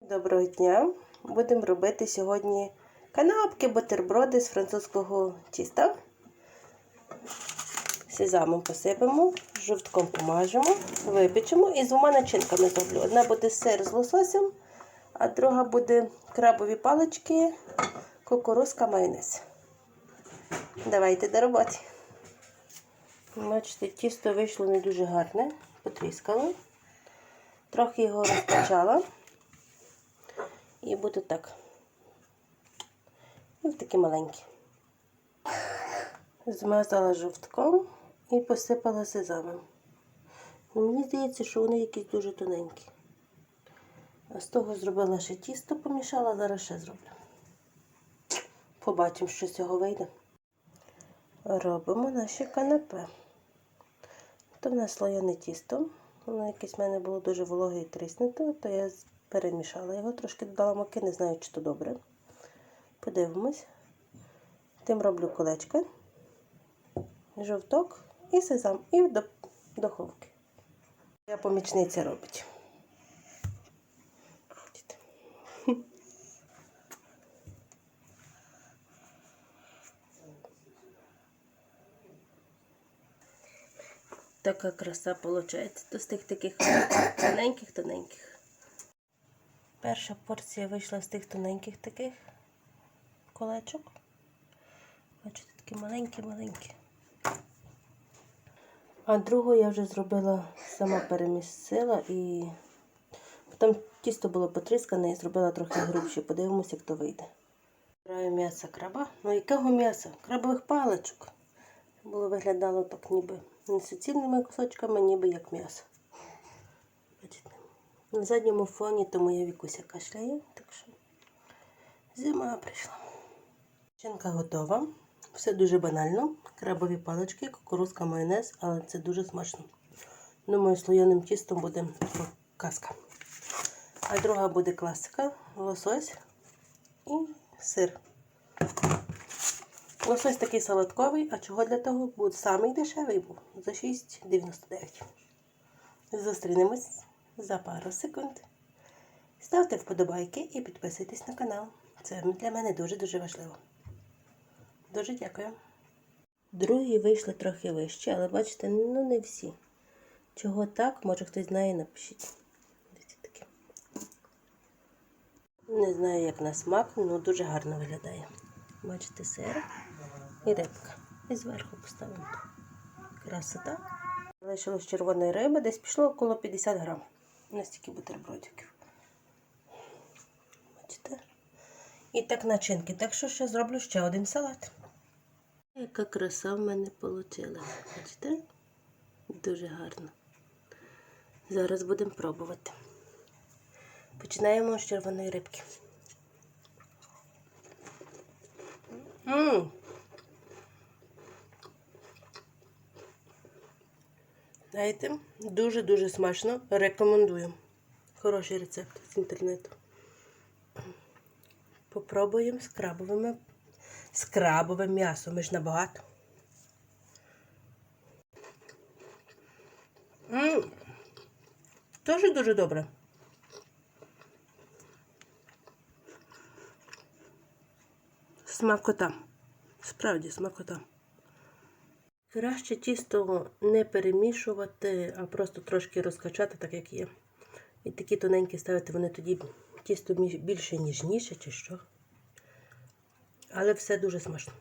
Доброго дня! Будемо робити сьогодні канапки, бутерброди з французького тіста. Сезамом посипемо, жовтком помажемо, випечемо і з двома начинками зроблю. Одна буде сир з лососем, а друга буде крабові палички, кукурузка, майонез. Давайте до роботи. Бачите, тісто вийшло не дуже гарне, потріскало. Трохи його розкачала. І буде так. Ось такі маленькі. Змазала жовтком і посипала сезамом. Ну, мені здається, що вони якісь дуже тоненькі. А з того зробила ще тісто, помішала, зараз ще зроблю. Побачимо, що з цього вийде. Робимо наші канапе. То в нас слоєне тісто. Воно якесь в мене було дуже вологе і тріснуте, то я перемішала його, трошки додала муки, не знаю, чи то добре. Подивимось. Тим роблю колечко, жовток і сезам, і до духовки. Я помічниця робить. Така краса виходить. То з тих таких тоненьких-тоненьких. Перша порція вийшла з тих тоненьких таких колечок. Бачите, такі маленькі-маленькі. А другу я вже зробила, сама перемісила і там тісто було потріскане і зробила трохи грубше. Подивимося, як то вийде. Збираю м'ясо краба. Ну якого м'яса? Крабових паличок. Було виглядало так ніби не суцільними кусочками, ніби як м'ясо. На задньому фоні то моя вікуся кашляє, так що зима прийшла. Шинка готова. Все дуже банально. Крабові палички, кукурузка, майонез, але це дуже смачно. Думаю, слоєним тістом буде казка. А друга буде класика, лосось і сир. Лосось такий солодковий, а чого для того? Бо самий дешевий був за 6,99. Зустрінемось за пару секунд. Ставте вподобайки і підписуйтесь на канал. Це для мене дуже-дуже важливо. Дуже дякую. Другі вийшли трохи вище, але бачите, ну не всі. Чого так, може хтось знає, напишіть. Не знаю, як на смак, але дуже гарно виглядає. Бачите, сир і рибка. І зверху поставимо. Красота. Залишилось червоної риби, десь пішло около 50 грам. У нас тільки бутербродиків. Бачите? І так начинки. Так що ще зроблю ще один салат. Яка краса в мене вийшла. Бачите? Дуже гарно. Зараз будемо пробувати. Починаємо з червоної рибки. Ммм! Знаєте, дуже-дуже смачно. Рекомендую. Хороший рецепт з інтернету. Попробуємо з крабовими. З крабовим м'ясом. Ми ж набагато. Теж дуже добре. Смакота. Справді смакота. Краще тісто не перемішувати, а просто трошки розкачати, так як є. І такі тоненькі ставити, вони тоді тісто більше ніжніше чи що. Але все дуже смачно.